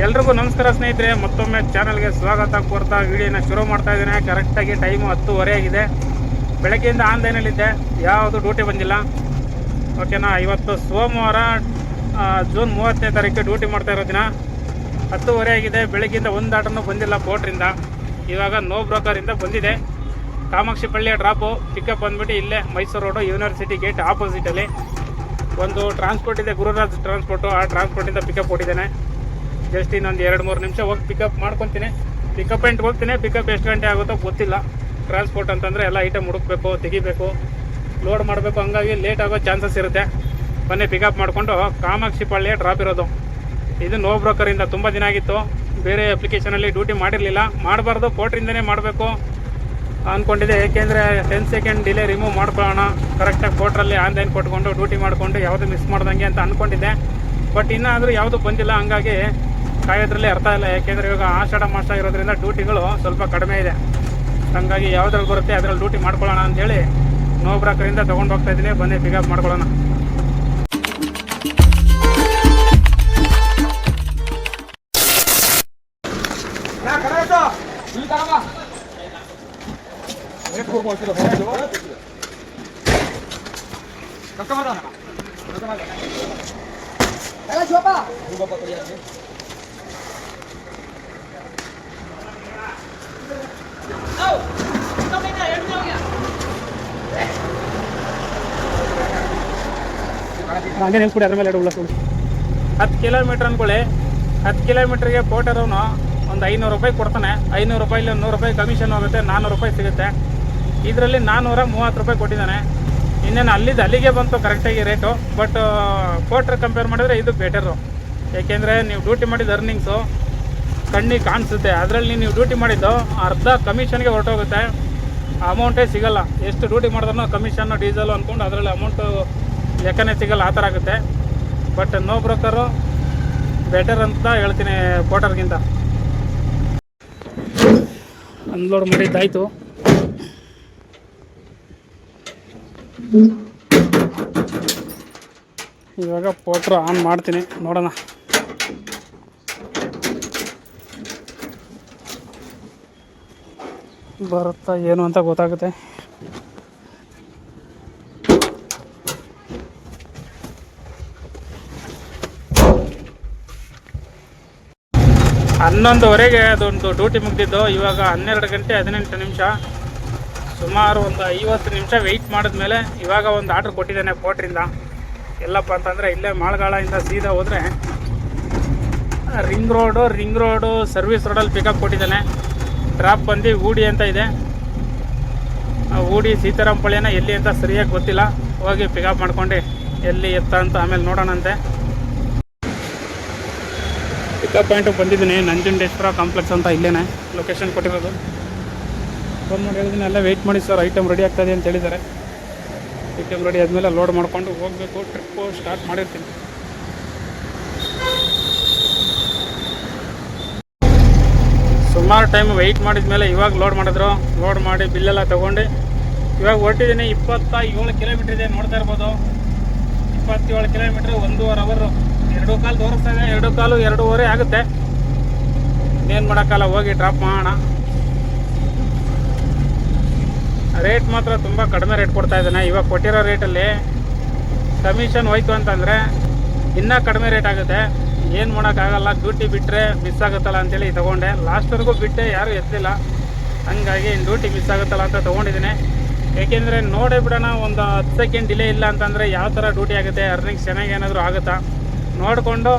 ಎಲ್ರಿಗೂ ನಮಸ್ಕಾರ ಸ್ನೇಹಿತರೆ, ಮತ್ತೊಮ್ಮೆ ಚಾನಲ್ಗೆ ಸ್ವಾಗತ ಕೋರ್ತಾ ವಿಡಿಯೋನ ಶುರು ಮಾಡ್ತಾ ಇದ್ದೇನೆ. ಕರೆಕ್ಟಾಗಿ ಟೈಮು ಹತ್ತುವರೆ ಆಗಿದೆ. ಬೆಳಗ್ಗೆಯಿಂದ ಆನ್ಲೈನಲ್ಲಿದ್ದೆ ಯಾವುದು ಡ್ಯೂಟಿ ಬಂದಿಲ್ಲ. ಓಕೆನಾ ಇವತ್ತು ಸೋಮವಾರ ಜೂನ್ ಮೂವತ್ತನೇ ತಾರೀಕು ಡ್ಯೂಟಿ ಮಾಡ್ತಾ ಇರೋ ದಿನ. ಹತ್ತುವರೆ ಆಗಿದೆ. ಬೆಳಗ್ಗೆಯಿಂದ ಒಂದು ಆಟನೂ ಬಂದಿಲ್ಲ ಬೋಟ್ರಿಂದ ಇವಾಗ ನೋ ಬ್ರೋಕರಿಂದ ಬಂದಿದೆ. ಕಾಮಾಕ್ಷಿ ಪಳ್ಳಿಯ ಡ್ರಾಪು ಪಿಕಪ್ ಬಂದ್ಬಿಟ್ಟು ಇಲ್ಲೇ ಮೈಸೂರು ರೋಡು ಯೂನಿವರ್ಸಿಟಿ ಗೇಟ್ ಆಪೋಸಿಟಲ್ಲಿ ಒಂದು ಟ್ರಾನ್ಸ್ಪೋರ್ಟ್ ಇದೆ, ಗುರುರಾಜ್ ಟ್ರಾನ್ಸ್ಪೋರ್ಟು ಆ ಟ್ರಾನ್ಸ್ಪೋರ್ಟಿಂದ ಪಿಕಪ್ ಕೊಟ್ಟಿದ್ದೇನೆ. ಜಸ್ಟ್ ಇನ್ನೊಂದು ಎರಡು ಮೂರು ನಿಮಿಷ ಹೋಗಿ ಪಿಕಪ್ ಮಾಡ್ಕೊತೀನಿ. ಪಿಕಪ್ ಎಂಟ್ ಹೋಗ್ತೀನಿ. ಪಿಕಪ್ ಎಷ್ಟು ಗಂಟೆ ಆಗುತ್ತೋ ಗೊತ್ತಿಲ್ಲ. ಟ್ರಾನ್ಸ್ಪೋರ್ಟ್ ಅಂತಂದರೆ ಎಲ್ಲ ಐಟಮ್ ಹುಡುಕ್ಬೇಕು, ತೆಗಿಬೇಕು. ಲೋಡ್ ಮಾಡಬೇಕು, ಹಂಗಾಗಿ ಲೇಟ್ ಆಗೋ ಚಾನ್ಸಸ್ ಇರುತ್ತೆ. ಬನ್ನಿ ಪಿಕಪ್ ಮಾಡಿಕೊಂಡು ಕಾಮಾಕ್ಷಿ ಪಾಳ್ಯ ಡ್ರಾಪ್ ಇರೋದು. ಇದು ನೋ ಬ್ರೋಕರಿಂದ ತುಂಬ ದಿನ ಆಗಿತ್ತು. ಬೇರೆ ಅಪ್ಲಿಕೇಶನಲ್ಲಿ ಡ್ಯೂಟಿ ಮಾಡಿರಲಿಲ್ಲ. ಮಾಡಬಾರ್ದು ಪೋಟ್ರಿಂದನೇ ಮಾಡಬೇಕು ಅಂದ್ಕೊಂಡಿದ್ದೆ ಏಕೆಂದರೆ ಟೆನ್ ಸೆಕೆಂಡ್ ಡಿಲೇ ರಿಮೂವ್ ಮಾಡ್ಕೊಳ್ಳೋಣ. ಕರೆಕ್ಟಾಗಿ ಪೋಟ್ರಲ್ಲಿ ಆನ್ಲೈನ್ ಕೊಟ್ಕೊಂಡು ಡ್ಯೂಟಿ ಮಾಡಿಕೊಂಡು ಯಾವುದು ಮಿಸ್ ಮಾಡ್ದಂಗೆ ಅಂತ ಅಂದ್ಕೊಂಡಿದ್ದೆ ಬಟ್ ಇನ್ನಾದರೂ ಯಾವುದು ಬಂದಿಲ್ಲ. ಹಂಗಾಗಿ ಕಾಯೋದ್ರಲ್ಲಿ ಅರ್ಥ ಇಲ್ಲ ಯಾಕೆಂದರೆ ಇವಾಗ ಆಷಾಢ ಮಾಸ ಇರೋದ್ರಿಂದ ಡ್ಯೂಟಿಗಳು ಸ್ವಲ್ಪ ಕಡಿಮೆ ಇದೆ. ಹಂಗಾಗಿ ಯಾವ್ದ್ರಲ್ಲಿ ಬರುತ್ತೆ ಅದ್ರಲ್ಲಿ ಡ್ಯೂಟಿ ಮಾಡ್ಕೊಳ್ಳೋಣ ಅಂತೇಳಿ ನೋ ಬ್ರಾಕರಿಂದ ತಗೊಂಡು ಹೋಗ್ತಾ ಇದ್ದೀನಿ. ಬನ್ನಿ ಪಿಕಪ್ ಮಾಡ್ಕೊಳ್ಳೋಣ. ಹಂಗೆ ಕೂಡ ಅದ್ರ ಮೇಲೆ ಎರಡು ಹತ್ತು ಕಿಲೋಮೀಟ್ರ್ ಅನ್ಕೊಳ್ಳಿ ಹತ್ತು ಕಿಲೋಮೀಟ್ರಿಗೆ ಪೋಟರವನು ಒಂದು ಐನೂರು ರೂಪಾಯಿ ಕೊಡ್ತಾನೆ. ಐನೂರು ರೂಪಾಯಿಲಿ ನೂರು ರೂಪಾಯಿ ಕಮಿಷನ್ ಹೋಗುತ್ತೆ ನಾನ್ನೂರು ರೂಪಾಯಿ ಸಿಗುತ್ತೆ. ಇದರಲ್ಲಿ ನಾನ್ನೂರ ಮೂವತ್ತು ರೂಪಾಯಿ ಕೊಟ್ಟಿದ್ದಾನೆ. ಇನ್ನೇನು ಅಲ್ಲಿದ್ದು ಅಲ್ಲಿಗೆ ಬಂತು ಕರೆಕ್ಟಾಗಿ ರೇಟು ಬಟ್ ಪೋಟ್ರ್ ಕಂಪೇರ್ ಮಾಡಿದ್ರೆ ಇದು ಬೆಟರು ಏಕೆಂದರೆ ನೀವು ಡ್ಯೂಟಿ ಮಾಡಿದ ಅರ್ನಿಂಗ್ಸು ಕಣ್ಣಿಗೆ ಕಾಣಿಸುತ್ತೆ. ಅದರಲ್ಲಿ ನೀವು ಡ್ಯೂಟಿ ಮಾಡಿದ್ದು ಅರ್ಧ ಕಮಿಷನ್ಗೆ ಹೊರಟೋಗುತ್ತೆ. ಅಮೌಂಟೇ ಸಿಗಲ್ಲ. ಎಷ್ಟು ಡ್ಯೂಟಿ ಮಾಡಿದ್ರೂ ಕಮಿಷನ್ನು ಡೀಸೆಲು ಅಂದ್ಕೊಂಡು ಅದರಲ್ಲಿ ಅಮೌಂಟು ಲೆಕ್ಕನೇ ಸಿಗಲ್ಲ ಆ ಥರ ಆಗುತ್ತೆ. ಬಟ್ ನೋ ಬ್ರೋಕರು ಬೆಟರ್ ಅಂತ ಹೇಳ್ತೀನಿ ಪೋಟರ್ಗಿಂತ ಅನ್ಲೋಡ್ ಮಾಡಿದ್ದಾಯಿತು ಇವಾಗ ಪೋಟ್ರ್ ಆನ್ ಮಾಡ್ತೀನಿ, ನೋಡೋಣ. ಬರುತ್ತಾ ಏನು ಅಂತ ಗೊತ್ತಾಗುತ್ತೆ. ಹನ್ನೊಂದುವರೆಗೆ ಅದೊಂದು ಡ್ಯೂಟಿ ಮುಗಿದಿದ್ದು, ಇವಾಗ ಹನ್ನೆರಡು ಗಂಟೆ ಹದಿನೆಂಟು ನಿಮಿಷ. ಸುಮಾರು ಒಂದು ಐವತ್ತು ನಿಮಿಷ ವೆಯ್ಟ್ ಮಾಡಿದ್ಮೇಲೆ ಇವಾಗ ಒಂದು ಆರ್ಡ್ರ್ ಕೊಟ್ಟಿದ್ದಾನೆ ಪೋಟ್ರಿಂದ ಎಲ್ಲಪ್ಪ ಅಂತಂದರೆ ಇಲ್ಲೇ ಮಾಳ್ಗಾಳದಿಂದ ಸೀದಾ ಹೋದರೆ ring road ring road service ರೋಡಲ್ಲಿ ಪಿಕಪ್ ಕೊಟ್ಟಿದ್ದಾನೆ. ಡ್ರಾಪ್ ಬಂದು ಊಡಿ ಅಂತ ಇದೆ. ಊಡಿ ಸೀತಾರಾಮಪಳ್ಳಿನ ಎಲ್ಲಿ ಅಂತ ಸರಿಯಾಗಿ ಗೊತ್ತಿಲ್ಲ. ಹೋಗಿ ಪಿಕಪ್ ಮಾಡ್ಕೊಂಡು ಎಲ್ಲಿ ಎತ್ತ ಅಂತ ಆಮೇಲೆ ನೋಡೋಣಂತೆ. ಪಿಕಪ್ ಪಾಯಿಂಟಿಗೆ ಬಂದಿದ್ದೀನಿ. ನಂಜುಂಡೇಶ್ವರ ಕಾಂಪ್ಲೆಕ್ಸ್ ಅಂತ ಇಲ್ಲೇನೆ ಲೊಕೇಶನ್ ಕೊಟ್ಟಿರೋದು. ಫೋನ್ ಮಾಡಿ ಹೇಳಿದ್ದೀನಿ ಎಲ್ಲ ವೆಯ್ಟ್ ಮಾಡಿ ಸರ್ ಐಟಮ್ ರೆಡಿ ಆಗ್ತದೆ ಅಂತ ಹೇಳಿದ್ದಾರೆ. ಐಟಮ್ ರೆಡಿ ಆದಮೇಲೆ ಲೋಡ್ ಮಾಡಿಕೊಂಡು ಹೋಗಬೇಕು ಟ್ರಿಪ್ಪು ಸ್ಟಾರ್ಟ್ ಮಾಡಿರ್ತೀನಿ. ಸುಮಾರು ಟೈಮ್ ವೆಯ್ಟ್ ಮಾಡಿದ ಮೇಲೆ ಇವಾಗ ಲೋಡ್ ಮಾಡಿದ್ರು. ಲೋಡ್ ಮಾಡಿ ಬಿಲ್ಲೆಲ್ಲ ತೊಗೊಂಡು. ಇವಾಗ ಹೊರಟಿದ್ದೀನಿ, ಇಪ್ಪತ್ತ ಏಳು ಕಿಲೋಮೀಟ್ರ್ ಇದೆ, ನೋಡ್ತಾ ಇರ್ಬೋದು. ಇಪ್ಪತ್ತೇಳು ಕಿಲೋಮೀಟ್ರ್, ಒಂದೂವರೆ ಅವರು. ಎರಡು ಕಾಲು ತೋರಿಸ್ತಾ ಇದೆ. ಎರಡು ಕಾಲು ಎರಡೂವರೆ ಆಗುತ್ತೆ. ಏನು ಮಾಡೋಕ್ಕಲ್ಲ ಹೋಗಿ ಡ್ರಾಪ್ ಮಾಡೋಣ. ರೇಟ್ ಮಾತ್ರ ತುಂಬ ಕಡಿಮೆ ರೇಟ್ ಕೊಡ್ತಾ ಇದ್ದಾನೆ. ಇವಾಗ ಕೊಟ್ಟಿರೋ ರೇಟಲ್ಲಿ ಕಮಿಷನ್ ಹೋಯ್ತು ಅಂತಂದರೆ ಇನ್ನೂ ಕಡಿಮೆ ರೇಟ್ ಆಗುತ್ತೆ. ಏನು ಮಾಡೋಕ್ಕಾಗಲ್ಲ ಡ್ಯೂಟಿ ಬಿಟ್ಟರೆ ಮಿಸ್ ಆಗುತ್ತಲ್ಲ ಅಂತೇಳಿ ತೊಗೊಂಡೆ. ಲಾಸ್ಟ್ವರೆಗೂ ಬಿಟ್ಟೆ, ಯಾರೂ ಎತ್ತಲಿಲ್ಲ ಹಂಗಾಗಿ ಡ್ಯೂಟಿ ಮಿಸ್ ಆಗುತ್ತಲ್ಲ ಅಂತ ತೊಗೊಂಡಿದ್ದೀನಿ. ಏಕೆಂದರೆ ನೋಡೇ ಬಿಡೋಣ, ಒಂದು ಹತ್ತು ಸೆಕೆಂಡ್ ಡಿಲೇ ಇಲ್ಲ ಅಂತಂದರೆ ಯಾವ ಥರ ಡ್ಯೂಟಿ ಆಗುತ್ತೆ ಅರ್ನಿಂಗ್ಸ್ ಚೆನ್ನಾಗಿ ಏನಾದರೂ ಆಗುತ್ತಾ? ನೋಡಿಕೊಂಡು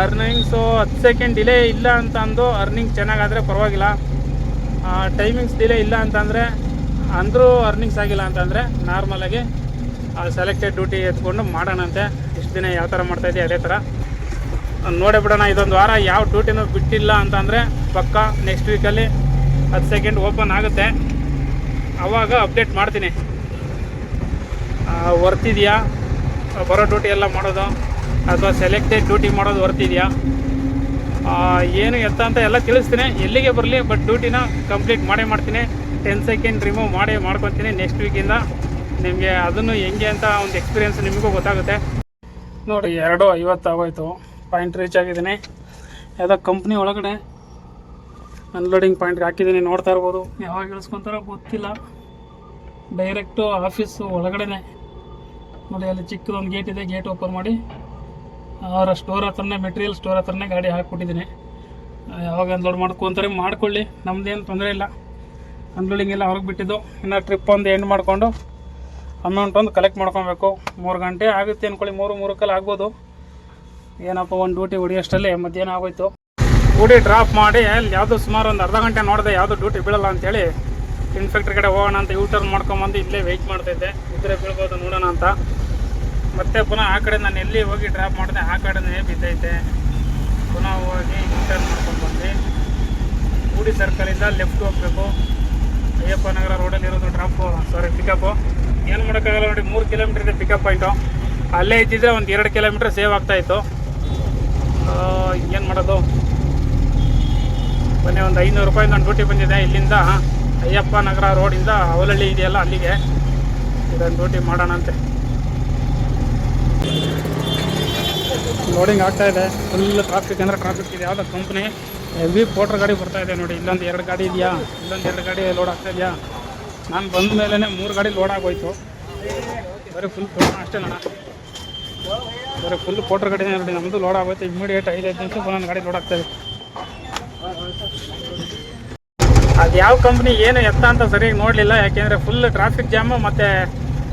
ಅರ್ನಿಂಗ್ಸು ಹತ್ತು ಸೆಕೆಂಡ್ ಡಿಲೇ ಇಲ್ಲ ಅಂತ ಅಂದು ಅರ್ನಿಂಗ್ಸ್ ಚೆನ್ನಾಗಾದರೆ ಪರವಾಗಿಲ್ಲ. ಟೈಮಿಂಗ್ಸ್ ಡಿಲೇ ಇಲ್ಲ ಅಂತಂದರೆ ಅಂದರೂ ಅರ್ನಿಂಗ್ಸ್ ಆಗಿಲ್ಲ ಅಂತಂದರೆ ನಾರ್ಮಲಾಗಿ ಸೆಲೆಕ್ಟೆಡ್ ಡ್ಯೂಟಿ ಎತ್ಕೊಂಡು ಮಾಡೋಣಂತೆ. ಇಷ್ಟು ದಿನ ಯಾವ ಥರ ಮಾಡ್ತಾಯಿದ್ದೆ ಅದೇ ಥರ. ನೋಡೇ ಬಿಡೋಣ, ಇದೊಂದು ವಾರ ಯಾವ ಡ್ಯೂಟಿನೂ ಬಿಟ್ಟಿಲ್ಲ ಅಂತಂದರೆ ಪಕ್ಕ ನೆಕ್ಸ್ಟ್ ವೀಕಲ್ಲಿ ಹತ್ತು ಸೆಕೆಂಡ್ ಓಪನ್ ಆಗುತ್ತೆ. ಆವಾಗ ಅಪ್ಡೇಟ್ ಮಾಡ್ತೀನಿ. ವರ್ತಿದೆಯಾ? ಬರೋ ಡ್ಯೂಟಿ ಎಲ್ಲ ಮಾಡೋದು? ಅಥವಾ ಸೆಲೆಕ್ಟೆಡ್ ಡ್ಯೂಟಿ ಮಾಡೋದು ವರ್ತಿದೆಯಾ? ಏನು ಎತ್ತ ಅಂತ ಎಲ್ಲ ತಿಳಿಸ್ತೀನಿ. ಎಲ್ಲಿಗೆ ಬರಲಿ ಬಟ್ ಡ್ಯೂಟಿನ ಕಂಪ್ಲೀಟ್ ಮಾಡೇ ಮಾಡ್ತೀನಿ. ಟೆನ್ ಸೆಕೆಂಡ್ ರಿಮೂವ್ ಮಾಡೇ ಮಾಡ್ಕೊತೀನಿ ನೆಕ್ಸ್ಟ್ ವೀಕಿಂದ ನಿಮಗೆ ಅದನ್ನು ಹೆಂಗೆ ಅಂತ ಒಂದು ಎಕ್ಸ್ಪೀರಿಯೆನ್ಸ್ ನಿಮಗೂ ಗೊತ್ತಾಗುತ್ತೆ. ನೋಡಿ, ಎರಡು ಐವತ್ತು ಆಗೋಯ್ತು. ಪಾಯಿಂಟ್ ರೀಚ್ ಆಗಿದ್ದೀನಿ. ಯಾವುದೋ ಕಂಪ್ನಿ ಒಳಗಡೆ ಅನ್ಲೋಡಿಂಗ್ ಪಾಯಿಂಟ್ಗೆ ಹಾಕಿದ್ದೀನಿ, ನೋಡ್ತಾ ಇರ್ಬೋದು. ಯಾವಾಗ ಇಳಿಸ್ಕೊಂತಾರೋ ಗೊತ್ತಿಲ್ಲ. ಡೈರೆಕ್ಟು ಆಫೀಸು ಒಳಗಡೆನೆ. ನೋಡಿ, ಅಲ್ಲಿ ಚಿಕ್ಕದೊಂದು ಗೇಟ್ ಇದೆ ಗೇಟ್ ಓಪನ್ ಮಾಡಿ. ಅವರ ಸ್ಟೋರ್ ಹತ್ರನೇ ಮೆಟೀರಿಯಲ್ ಸ್ಟೋರ್ ಹತ್ರನೇ ಗಾಡಿ ಹಾಕ್ಬಿಟ್ಟಿದ್ದೀನಿ. ಯಾವಾಗ ಅನ್ಲೋಡ್ ಮಾಡ್ಕೊಂತಾರೆ ಮಾಡ್ಕೊಳ್ಳಿ, ನಮ್ದೇನು ತೊಂದರೆ ಇಲ್ಲ. ಅನ್ಲೋಡಿಂಗ್ ಎಲ್ಲ ಹೊರಗೆ ಬಿಟ್ಟಿದ್ದು. ಇನ್ನು ಟ್ರಿಪ್ ಒಂದು ಎಂಡ್ ಮಾಡಿಕೊಂಡು ಅಮೌಂಟ್ ಒಂದು ಕಲೆಕ್ಟ್ ಮಾಡ್ಕೊಬೇಕು. ಮೂರು ಗಂಟೆ ಆಗುತ್ತೆ ಅಂದ್ಕೊಳ್ಳಿ ಮೂರು, ಮೂರಕ್ಕಲ್ಲಿ ಆಗ್ಬೋದು. ಏನಪ್ಪ, ಒಂದು ಡ್ಯೂಟಿ ಹೊಡಿಯೋಷ್ಟರಲ್ಲಿ ಮಧ್ಯಾಹ್ನ ಆಗೋಯ್ತು. ಡ್ಯೂಟಿ ಡ್ರಾಪ್ ಮಾಡಿ, ಅಲ್ಲಿ ಯಾವುದು ಸುಮಾರು ಒಂದು ಅರ್ಧ ಗಂಟೆ ನೋಡಿದೆ ಯಾವುದು ಡ್ಯೂಟಿ ಬೀಳಲ್ಲ ಅಂತೇಳಿ ಇನ್ಫೆಕ್ಟ್ರಿ ಕಡೆ ಹೋಗೋಣ ಅಂತ ಯೂ ಟರ್ನ್ ಮಾಡ್ಕೊಂಬಂದು ಇಲ್ಲೇ ವೆಯ್ಟ್ ಮಾಡ್ತಿದ್ದೆ ಇದ್ರೆ ಬೀಳ್ಬೋದು ನೋಡೋಣ ಅಂತ. ಮತ್ತೆ ಪುನಃ ಆ ಕಡೆ ನಾನು ಎಲ್ಲಿ ಹೋಗಿ ಡ್ರಾಪ್ ಮಾಡಿದೆ, ಆ ಕಡೆನೇ ಬಿದ್ದೈತೆ. ಪುನಃ ಹೋಗಿ ಯೂ ಟರ್ನ್ ಮಾಡ್ಕೊಂಡು ಬಂದು ಗೂಡಿ ಸರ್ಕಲಿಂದ ಲೆಫ್ಟ್ ಹೋಗಬೇಕು. ಅಯ್ಯಪ್ಪ ನಗರ ರೋಡಲ್ಲಿ ಇರೋದು ಡ್ರಾಪು ಸಾರಿ ಪಿಕಪ್ಪು ಏನು ಮಾಡೋಕ್ಕಾಗಲ್ಲ ನೋಡಿ, ಮೂರು ಕಿಲೋಮೀಟ್ರ್ ಇದೆ ಪಿಕಪ್ ಆಯಿತು ಅಲ್ಲೇ ಇದ್ದಿದ್ರೆ ಒಂದು ಎರಡು ಕಿಲೋಮೀಟ್ರ್ ಸೇವ್ ಆಗ್ತಾಯಿತ್ತು ಏನು ಮಾಡೋದು? ಬನ್ನಿ ಒಂದು ಐನೂರು ರೂಪಾಯಿ ನಾನು ಡ್ಯೂಟಿ ಬಂದಿದೆ. ಇಲ್ಲಿಂದ ಅಯ್ಯಪ್ಪ ನಗರ ರೋಡಿಂದ ಅವಲಹಳ್ಳಿ ಇದೆಯಲ್ಲ, ಅಲ್ಲಿಗೆ ಇದನ್ನು ಡ್ಯೂಟಿ ಮಾಡೋಣಂತೆ. ಲೋಡಿಂಗ್ ಆಗ್ತಾ ಇದೆ. ಫುಲ್ ಟ್ರಾಫಿಕ್ ಅಂದರೆ ಟ್ರಾಫಿಕ್ ಇದೆ. ಯಾವುದೋ ಕಂಪ್ನಿ ಹೆವಿ ಪೋಟ್ರ್ ಗಾಡಿ ಬರ್ತಾ ಇದೆ ನೋಡಿ. ಇಲ್ಲೊಂದು ಎರಡು ಗಾಡಿ ಇದೆಯಾ? ಇಲ್ಲೊಂದು ಎರಡು ಗಾಡಿ ಲೋಡ್ ಆಗ್ತಾ ಇದೆಯಾ? ನಾನು ಬಂದ ಮೇಲೆ ಮೂರು ಗಾಡಿ ಲೋಡ್ ಆಗೋಯ್ತು. ಬರೀ ಫುಲ್ ಅಷ್ಟೇ ನಾನು ಬರೀ ಫುಲ್ ಪೋಟ್ರ್ ಗಾಡಿ ನೋಡಿ. ನಮ್ಮದು ಲೋಡ್ ಆಗೋಯ್ತು. ಇಮಿಡಿಯೇಟ್ ಐದೈದು ನಿಮಿಷ ಒಂದೊಂದು ಗಾಡಿ ಲೋಡ್ ಆಗ್ತಾ ಇದೆ ಅದು ಯಾವ ಕಂಪ್ನಿ ಏನು ಎತ್ತ ಅಂತ ಸರಿಯಾಗಿ ನೋಡಲಿಲ್ಲ, ಯಾಕೆಂದರೆ ಫುಲ್ ಟ್ರಾಫಿಕ್ ಜಾಮು ಮತ್ತು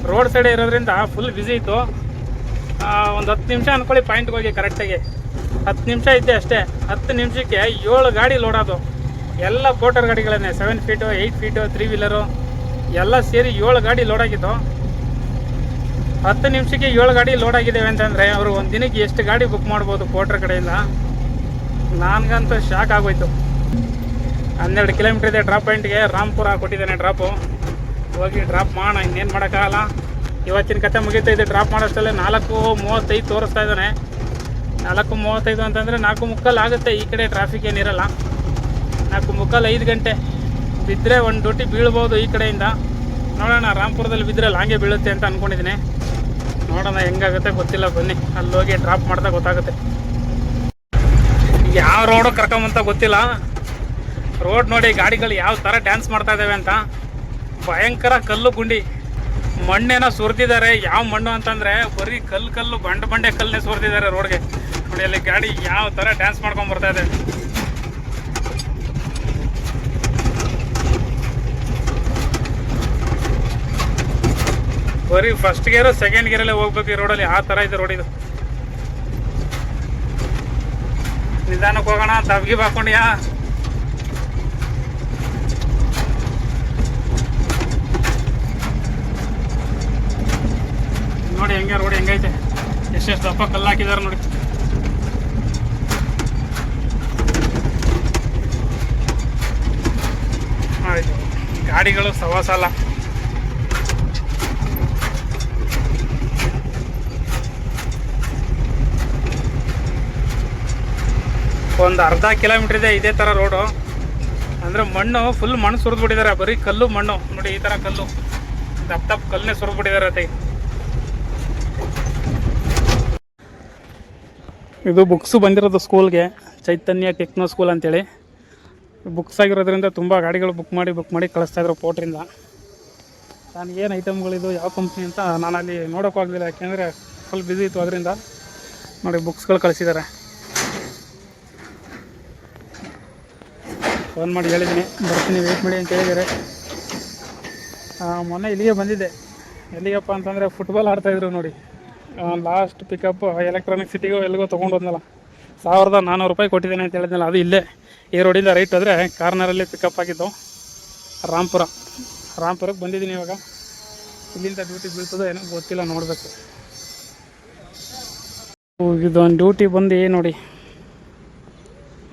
ರೋಡ್ ಸೈಡ್ ಇರೋದ್ರಿಂದ ಫುಲ್ ಬ್ಯುಸಿ ಇತ್ತು. ಒಂದು ಹತ್ತು ನಿಮಿಷ ಅಂದ್ಕೊಳ್ಳಿ ಪಾಯಿಂಟ್ಗೆ ಹೋಗಿ ಕರೆಕ್ಟಾಗಿ ಹತ್ತು ನಿಮಿಷ ಇದ್ದೆ ಅಷ್ಟೇ. ಹತ್ತು ನಿಮಿಷಕ್ಕೆ ಏಳು ಗಾಡಿ ಲೋಡೋದು ಎಲ್ಲ ಕೋಟರ್ ಗಾಡಿಗಳನ್ನೇ seven feet eight feet three wheeler ಎಲ್ಲ ಸೇರಿ ಏಳು ಗಾಡಿ ಲೋಡ್ ಆಗಿದ್ದು ಹತ್ತು ನಿಮಿಷಕ್ಕೆ ಏಳು ಗಾಡಿ ಲೋಡ್ ಆಗಿದ್ದೇವೆ ಅಂತಂದರೆ ಅವರು ಒಂದು ದಿನಕ್ಕೆ ಎಷ್ಟು ಗಾಡಿ ಬುಕ್ ಮಾಡ್ಬೋದು ಪೋಟ್ರ್ ಕಡೆಯಿಂದ? ನನಗಂತೂ ಶಾಕ್ ಆಗೋಯ್ತು. ಹನ್ನೆರಡು ಕಿಲೋಮೀಟ್ರ್ ಇದೆ ಡ್ರಾಪ್ ಪಾಯಿಂಟ್ಗೆ ರಾಮ್ಪುರ ಕೊಟ್ಟಿದ್ದಾನೆ ಡ್ರಾಪು ಹೋಗಿ ಡ್ರಾಪ್ ಮಾಡೋಣ ಇನ್ನೇನು ಮಾಡೋಕ್ಕಾಗಲ್ಲ. ಇವತ್ತಿನ ಕತೆ ಮುಗೀತಾ ಇದೆ ಡ್ರಾಪ್ ಮಾಡೋಷ್ಟಲ್ಲೇ ನಾಲ್ಕು ಮೂವತ್ತೈದು ತೋರಿಸ್ತಾ ಇದ್ದಾನೆ. ನಾಲ್ಕು ಮೂವತ್ತೈದು ಅಂತಂದರೆ ನಾಲ್ಕು ಮುಕ್ಕಾಲು ಆಗುತ್ತೆ, ಈ ಕಡೆ ಟ್ರಾಫಿಕ್ ಏನಿರಲ್ಲ ನಾಲ್ಕು ಮುಕ್ಕಾಲು ಐದು ಗಂಟೆ. ಬಿದ್ದರೆ ಒಂದು ಡ್ಯೂಟಿ ಬೀಳ್ಬೋದು ಈ ಕಡೆಯಿಂದ. ನೋಡೋಣ, ರಾಮ್ಪುರದಲ್ಲಿ ಬಿದ್ದರೆ ಲಾಂಗೆ ಬೀಳುತ್ತೆ ಅಂತ ಅಂದ್ಕೊಂಡಿದ್ದೀನಿ ನೋಡೋಣ ಹೆಂಗಾಗುತ್ತೆ, ಗೊತ್ತಿಲ್ಲ ಬನ್ನಿ. ಅಲ್ಲಿ ಹೋಗಿ ಡ್ರಾಪ್ ಮಾಡ್ದಾಗ ಗೊತ್ತಾಗುತ್ತೆ. ಯಾವ ರೋಡು ಕರ್ಕೊಂಬಂತ ಗೊತ್ತಿಲ್ಲ. ರೋಡ್ ನೋಡಿ ಗಾಡಿಗಳು ಯಾವ ಥರ ಡ್ಯಾನ್ಸ್ ಮಾಡ್ತಾ ಇದ್ದಾವೆ ಅಂತ. ಭಯಂಕರ ಕಲ್ಲು ಗುಂಡಿ. ಮಣ್ಣೇನೋ ಸುರಿದಿದ್ದಾರೆ. ಯಾವ ಮಣ್ಣು ಅಂತಂದರೆ ಬರೀ ಕಲ್ಲು ಕಲ್ಲು ಬಂಡ ಬಂಡೆ ಕಲ್ಲನ್ನೇ ಸುರಿದಿದ್ದಾರೆ ರೋಡ್ಗೆ. ನೋಡಿ ಅಲ್ಲಿ ಗಾಡಿ ಯಾವ ಥರ ಡ್ಯಾನ್ಸ್ ಮಾಡ್ಕೊಂಡು ಬರ್ತಾ ಇದೆ. ಬರೀ ಫಸ್ಟ್ ಗೇರು ಸೆಕೆಂಡ್ ಗೇರಲ್ಲೇ ಹೋಗ್ಬೇಕು ಈ ರೋಡಲ್ಲಿ ಆ ಥರ ಇದೆ ರೋಡ್ ಇದು. ನಿಧಾನಕ್ಕೆ ಹೋಗೋಣ ತಬ್ಗಿ ಹಾಕೊಂಡ್ಯಾ ನೋಡಿ ಹೆಂಗೆ ರೋಡ್ ಹೆಂಗೈತೆ. ಎಷ್ಟೆಷ್ಟು ದಪ್ಪ ಕಲ್ಲು ಹಾಕಿದ್ದಾರೆ ನೋಡಿ. ಗಾಡಿಗಳು ಸವಾಸಲ್ಲ ಒಂದು ಅರ್ಧ ಕಿಲೋಮೀಟ್ರ್ ಇದೆ ಇದೇ ಥರ ರೋಡು ಅಂದರೆ ಮಣ್ಣು ಫುಲ್ ಮಣ್ಣು ಸುರಿದ್ಬಿಟ್ಟಿದ್ದಾರೆ ಬರೀ ಕಲ್ಲು ಮಣ್ಣು. ನೋಡಿ ಈ ಥರ ಕಲ್ಲು. ದಪ್ಪ ದಪ್ಪ ಕಲ್ಲನ್ನೇ ಸುರಿದ್ಬಿಟ್ಟಿದ್ದಾರೆ ಅತ್ತೆ. ಇದು ಬುಕ್ಸು ಬಂದಿರೋದು ಸ್ಕೂಲ್ಗೆ ಚೈತನ್ಯ ಟೆಕ್ನೋ ಸ್ಕೂಲ್ ಅಂತೇಳಿ. ಬುಕ್ಸ್ ಆಗಿರೋದ್ರಿಂದ ತುಂಬ ಗಾಡಿಗಳು ಬುಕ್ ಮಾಡಿ ಬುಕ್ ಮಾಡಿ ಕಳಿಸ್ತಾ ಇದ್ರು ಪೋಟ್ರಿಂದ ನಾನು ಏನು ಐಟಮ್ಗಳಿದು ಯಾವ ಕಂಪ್ನಿ ಅಂತ ನಾನು ಅಲ್ಲಿ ನೋಡೋಕ್ಕಾಗಲಿಲ್ಲ ಯಾಕೆಂದರೆ ಫುಲ್ ಬ್ಯುಸಿ ಇತ್ತು ಅದರಿಂದ. ನೋಡಿ ಬುಕ್ಸ್ಗಳು ಕಳಿಸಿದ್ದಾರೆ ಫೋನ್ ಮಾಡಿ ಹೇಳಿದ್ದೀನಿ ಬರ್ತೀನಿ ವೇಟ್ ಮಾಡಿ ಅಂತ ಹೇಳಿದ್ದಾರೆ ಮೊನ್ನೆ ಇಲ್ಲಿಗೆ ಬಂದಿದ್ದೆ. ಎಲ್ಲಿಗಪ್ಪ ಅಂತಂದರೆ ಫುಟ್ಬಾಲ್ ಆಡ್ತಾಯಿದ್ರು ನೋಡಿ. ಲಾಸ್ಟ್ ಪಿಕಪ್ ಎಲೆಕ್ಟ್ರಾನಿಕ್ ಸಿಟಿಗೋ ಎಲ್ಲಿಗೋ ತೊಗೊಂಡು ಹೋದ್ನಲ್ಲ ಸಾವಿರದ ನಾನ್ನೂರು ರೂಪಾಯಿ ಕೊಟ್ಟಿದ್ದೇನೆ ಅಂತ ಹೇಳಿದ್ನಲ್ಲ, ಅದು ಇಲ್ಲೇ. ಈ ರೋಡಿಂದ ರೈಟ್ ಆದರೆ ಕಾರ್ನರಲ್ಲಿ ಪಿಕಪ್ ಆಗಿದ್ದು ರಾಮ್ಪುರ ರಾಂಪುರಕ್ಕೆ ಬಂದಿದ್ದೀನಿ ಇವಾಗ. ಇಲ್ಲಿಂದ ಡ್ಯೂಟಿ ಬೀಳ್ತದೋ ಏನೋ ಗೊತ್ತಿಲ್ಲ, ನೋಡಬೇಕು. ಇದೊಂದು ಡ್ಯೂಟಿ ಬಂದು ನೋಡಿ.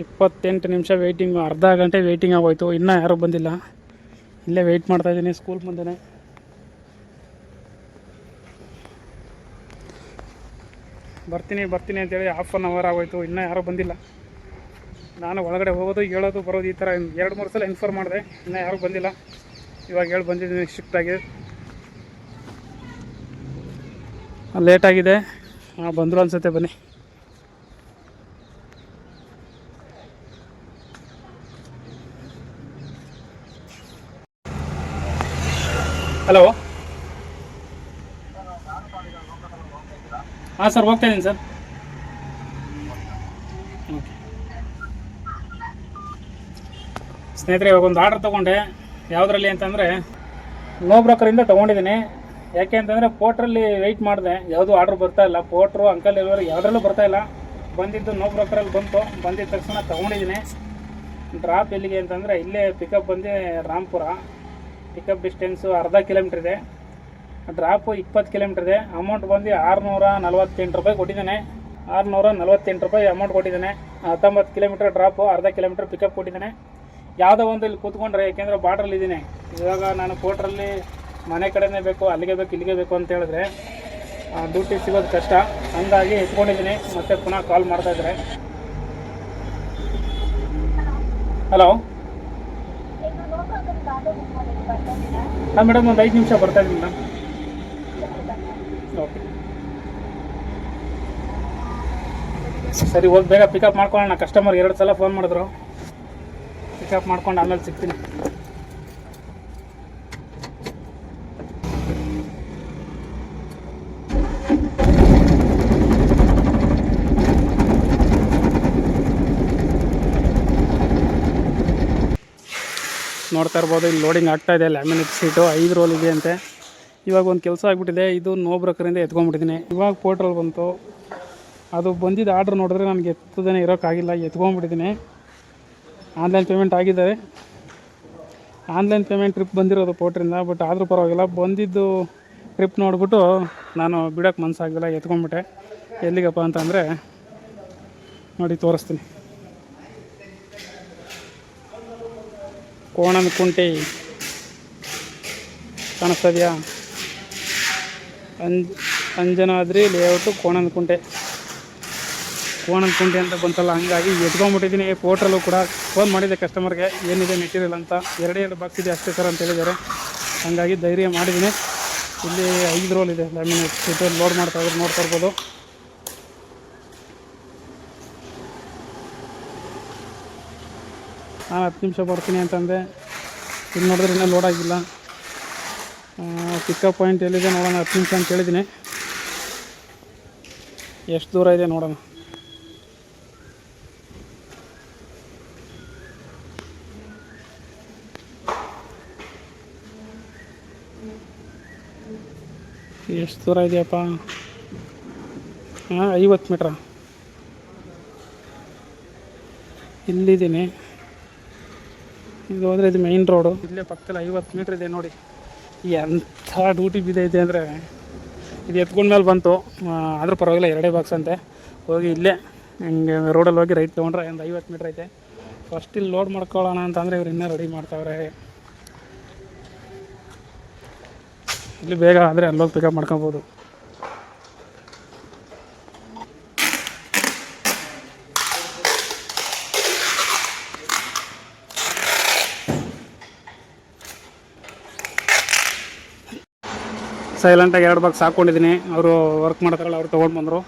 ಇಪ್ಪತ್ತೆಂಟು ನಿಮಿಷ ವೆಯ್ಟಿಂಗು ಅರ್ಧ ಗಂಟೆ ವೆಯ್ಟಿಂಗ್ ಆಗೋಯ್ತು. ಇನ್ನೂ ಯಾರೂ ಬಂದಿಲ್ಲ. ಇಲ್ಲೇ ವೆಯ್ಟ್ ಮಾಡ್ತಾಯಿದ್ದೀನಿ ಸ್ಕೂಲ್ ಮುಂದೆ ಬರ್ತೀನಿ ಬರ್ತೀನಿ ಅಂತೇಳಿ ಹಾಫ್ ಅನ್ ಅವರ್ ಆಗೋಯ್ತು, ಇನ್ನೂ ಯಾರೂ ಬಂದಿಲ್ಲ. ನಾನು ಒಳಗಡೆ ಹೋಗೋದು, ಹೇಳೋದು, ಬರೋದು ಈ ಥರ ಎರಡು, ಮೂರು ಸಲ ಇನ್ಫಾರ್ಮ್ ಮಾಡಿದೆ, ಇನ್ನೂ ಯಾರೂ ಬಂದಿಲ್ಲ. ಇವಾಗ ಹೇಳಿ ಬಂದಿದ್ದೀನಿ ಶಿಫ್ಟ್ ಆಗಿದೆ. ಲೇಟಾಗಿದೆ ಹಾಂ ಬಂದರು ಅನಿಸುತ್ತೆ, ಬನ್ನಿ. ಹಲೋ ಹಾಂ, ಸರ್, ಹೋಗ್ತಾ ಇದ್ದೀನಿ, ಸರ್. ಸ್ನೇಹಿತರೆ, ಇವಾಗ ಒಂದು ಆರ್ಡರ್ ತೊಗೊಂಡೆ. ಯಾವುದರಲ್ಲಿ ಅಂತಂದರೆ, ನೋ ಬ್ರೋಕರಿಂದ ತೊಗೊಂಡಿದ್ದೀನಿ. ಯಾಕೆ ಅಂತಂದರೆ, ಪೋಟ್ರಲ್ಲಿ ವೆಯ್ಟ್ ಮಾಡಿದೆ. ಯಾವುದೂ ಆರ್ಡ್ರ್ ಬರ್ತಾ ಇಲ್ಲ. ಪೋಟ್ರು ಅಂಕಲ್ ಇರೋರು ಯಾವುದ್ರಲ್ಲೂ ಬರ್ತಾ ಇಲ್ಲ. ಬಂದಿದ್ದು ನೋ ಬ್ರೋಕರಲ್ಲಿ ಬಂತು. ಬಂದಿದ್ದ ತಕ್ಷಣ ತೊಗೊಂಡಿದ್ದೀನಿ. ಡ್ರಾಪ್ ಎಲ್ಲಿಗೆ ಅಂತಂದರೆ, ಇಲ್ಲೇ ಪಿಕಪ್ ಬಂದು ರಾಮ್ಪುರ. ಪಿಕಪ್ ಡಿಸ್ಟೆನ್ಸು ಅರ್ಧ ಕಿಲೋಮೀಟ್ರ್ ಇದೆ. ಡ್ರಾಪು ಇಪ್ಪತ್ತು ಕಿಲೋಮೀಟ್ರ್ ಇದೆ. ಅಮೌಂಟ್ ಬಂದು ಆರುನೂರ ನಲ್ವತ್ತೆಂಟು ರೂಪಾಯಿ ಕೊಟ್ಟಿದ್ದಾನೆ. ಆರುನೂರ ನಲ್ವತ್ತೆಂಟು ರೂಪಾಯಿ ಅಮೌಂಟ್ ಕೊಟ್ಟಿದ್ದಾನೆ. ಹತ್ತೊಂಬತ್ತು ಕಿಲೋಮೀಟ್ರ್ ಡ್ರಾಪು ಅರ್ಧ ಕಿಲೋಮೀಟ್ರ್ ಪಿಕಪ್ ಕೊಟ್ಟಿದ್ದಾನೆ. ಯಾವುದೋ ಒಂದು ಇಲ್ಲಿ ಕೂತ್ಕೊಂಡ್ರೆ ಯಾಕೆಂದರೆ ಬಾರ್ಡ್ರಲ್ಲಿ ಇದ್ದೀನಿ. ಇವಾಗ ನಾನು ಕೋಟ್ರಲ್ಲಿ ಮನೆ ಕಡೆನೇ ಬೇಕು ಅಲ್ಲಿಗೆ ಬೇಕು ಇಲ್ಲಿಗೆ ಬೇಕು ಅಂತ ಹೇಳಿದ್ರೆ ಡ್ಯೂಟಿ ಸಿಗೋದು ಕಷ್ಟ. ಹಂಗಾಗಿ ಇಟ್ಕೊಂಡಿದ್ದೀನಿ ಮತ್ತೆ ಪುನಃ ಕಾಲ್ ಮಾಡ್ತಾ ಇದ್ದಾರೆ. ಹಲೋ ಹಾಂ ಮೇಡಮ್ ಒಂದು ಐದು ನಿಮಿಷ ಬರ್ತಾ ಇದ್ದೀನಿ ಮೇಡಮ್ ಓಕೆ ಸರಿ, ಹೋಗಿ, ಬೇಗ ಪಿಕಪ್ ಮಾಡ್ಕೊಳ್ಳೋಣ. ಕಸ್ಟಮರ್ ಎರಡು ಸಲ ಫೋನ್ ಮಾಡಿದ್ರು. ಪಿಕಪ್ ಮಾಡ್ಕೊಂಡು ಆಮೇಲೆ ಸಿಗ್ತೀನಿ. ನೋಡ್ತಾ ಇರ್ಬೋದು, ಇಲ್ಲಿ ಲೋಡಿಂಗ್ ಆಗ್ತಾ ಇದೆ. ಲ್ಯಾಮಿನೇಟ್ ಸೀಟು ಐದು ರೋಲ್ ಇದೆ ಅಂತೆ ಇವಾಗ ಒಂದು ಕೆಲಸ ಆಗಿಬಿಟ್ಟಿದೆ. ಇದು ನೋ ಬ್ರೋಕರಿಂದ ಎತ್ಕೊಂಡ್ಬಿಟ್ಟಿದ್ದೀನಿ ಇವಾಗ ಪೋರ್ಟ್ರಲ್ಲಿ ಬಂತು. ಅದು ಬಂದಿದ್ದ ಆರ್ಡ್ರ್ ನೋಡಿದ್ರೆ ನನಗೆ ಎತ್ತದೇ ಇರೋಕ್ಕಾಗಿಲ್ಲ ಎತ್ಕೊಂಡ್ಬಿಟ್ಟಿದ್ದೀನಿ ಆನ್ಲೈನ್ ಪೇಮೆಂಟ್ ಆಗಿದ್ದಾರೆ ಆನ್ಲೈನ್ ಪೇಮೆಂಟ್ ಟ್ರಿಪ್ ಬಂದಿರೋದು ಪೋರ್ಟ್ರಿಂದ ಬಟ್ ಆದರೂ ಪರವಾಗಿಲ್ಲ. ಬಂದಿದ್ದು ಟ್ರಿಪ್ ನೋಡಿಬಿಟ್ಟು ನಾನು ಬಿಡೋಕ್ಕೆ ಮನಸ್ಸಾಗಿಲ್ಲ ಎತ್ಕೊಂಡ್ಬಿಟ್ಟೆ. ಎಲ್ಲಿಗಪ್ಪ ಅಂತಂದರೆ ನೋಡಿ ತೋರಿಸ್ತೀನಿ. ಕೋಣನ ಕುಂಟೆ. ಕಾಣಿಸ್ತಾ ಇದೆಯಾ ಅಂಜ್ ಅಂಜನಾದ್ರಿ ಲೇಔಟು ಕೋಣನ ಕುಂಟೆ ಕೋಣನ ಕುಂಟೆ ಅಂತ ಬಂತಲ್ಲ, ಹಂಗಾಗಿ ಎತ್ಕೊಂಡ್ಬಿಟ್ಟಿದ್ದೀನಿ. ಪೋಟ್ರಲ್ಲೂ ಕೂಡ ಫೋನ್ ಮಾಡಿದೆ ಕಸ್ಟಮರ್ಗೆ ಏನಿದೆ ಮೆಟೀರಿಯಲ್ ಅಂತ. ಎರಡೇ ಎರಡು ಬಾಕ್ಸ್ ಇದೆ ಅಷ್ಟೇ ಸರ್ ಅಂತ ಹೇಳಿದ್ದಾರೆ. ಹಾಗಾಗಿ ಧೈರ್ಯ ಮಾಡಿದ್ದೀನಿ. ಇಲ್ಲಿ ಐದು ರೋಲ್ ಇದೆ ಲ್ಯಾಮಿನೇಟ್ ಸೀಟು ಲೋಡ್ ಮಾಡ್ತಾ ಇದ್ರೆ ನೋಡ್ತಾ ನಾನು ಹತ್ತು ನಿಮಿಷ ಬರ್ತೀನಿ ಅಂತಂದೆ. ಇಲ್ಲಿ ನೋಡಿದ್ರೆ ಇನ್ನೂ ಲೋಡ್ ಆಗಿಲ್ಲ. ಪಿಕಪ್ ಪಾಯಿಂಟ್ ಎಲ್ಲಿದೆ ನೋಡೋಣ, ಹತ್ತು ನಿಮಿಷ ಅಂತ ಹೇಳಿದ್ದೀನಿ. ಎಷ್ಟು ದೂರ ಇದೆ ನೋಡೋಣ. ಎಷ್ಟು ದೂರ ಇದೆಯಪ್ಪ? ಹಾಂ ಐವತ್ತು ಮೀಟ್ರ. ಇಲ್ಲಿದ್ದೀನಿ. ಇದು ಹೋದರೆ ಇದು ಮೈನ್ ರೋಡು ಇಲ್ಲೇ ಪಕ್ಕದಲ್ಲಿ ಐವತ್ತು ಮೀಟ್ರ್ ಇದೆ ನೋಡಿ. ಎಂಥ ಡ್ಯೂಟಿ ಬಿದ್ದೈತೆ ಅಂದರೆ ಇದು ಎತ್ಕೊಂಡ ಮೇಲೆ ಬಂತು. ಆದರೂ ಪರವಾಗಿಲ್ಲ, ಎರಡೇ ಬಾಕ್ಸ್ ಅಂತೆ. ಹೋಗಿ ಇಲ್ಲೇ ಹಿಂಗೆ ರೋಡಲ್ಲಿ ಹೋಗಿ ರೈಟ್ ತೊಗೊಂಡ್ರೆ ಒಂದು ಐವತ್ತು ಮೀಟ್ರ್ ಐತೆ. ಫಸ್ಟ್ ಇಲ್ಲಿ ಲೋಡ್ ಮಾಡ್ಕೊಳ್ಳೋಣ ಅಂತಂದರೆ ಇವ್ರು ಇನ್ನೂ ರೆಡಿ ಮಾಡ್ತಾವ್ರೆ. ಇಲ್ಲಿ ಬೇಗ ಆದರೆ ಅಲ್ಲೋಗಿ ಪಿಕಪ್ ಮಾಡ್ಕೊಬೋದು. ಸೈಲೆಂಟಾಗಿ ಎರಡು ಬಾಕ್ಸ್ ಹಾಕ್ಕೊಂಡಿದ್ದೀನಿ. ಅವರು ವರ್ಕ್ ಮಾಡ್ತಾರಲ್ಲ, ಅವ್ರು ತೊಗೊಂಡು ಬಂದರು.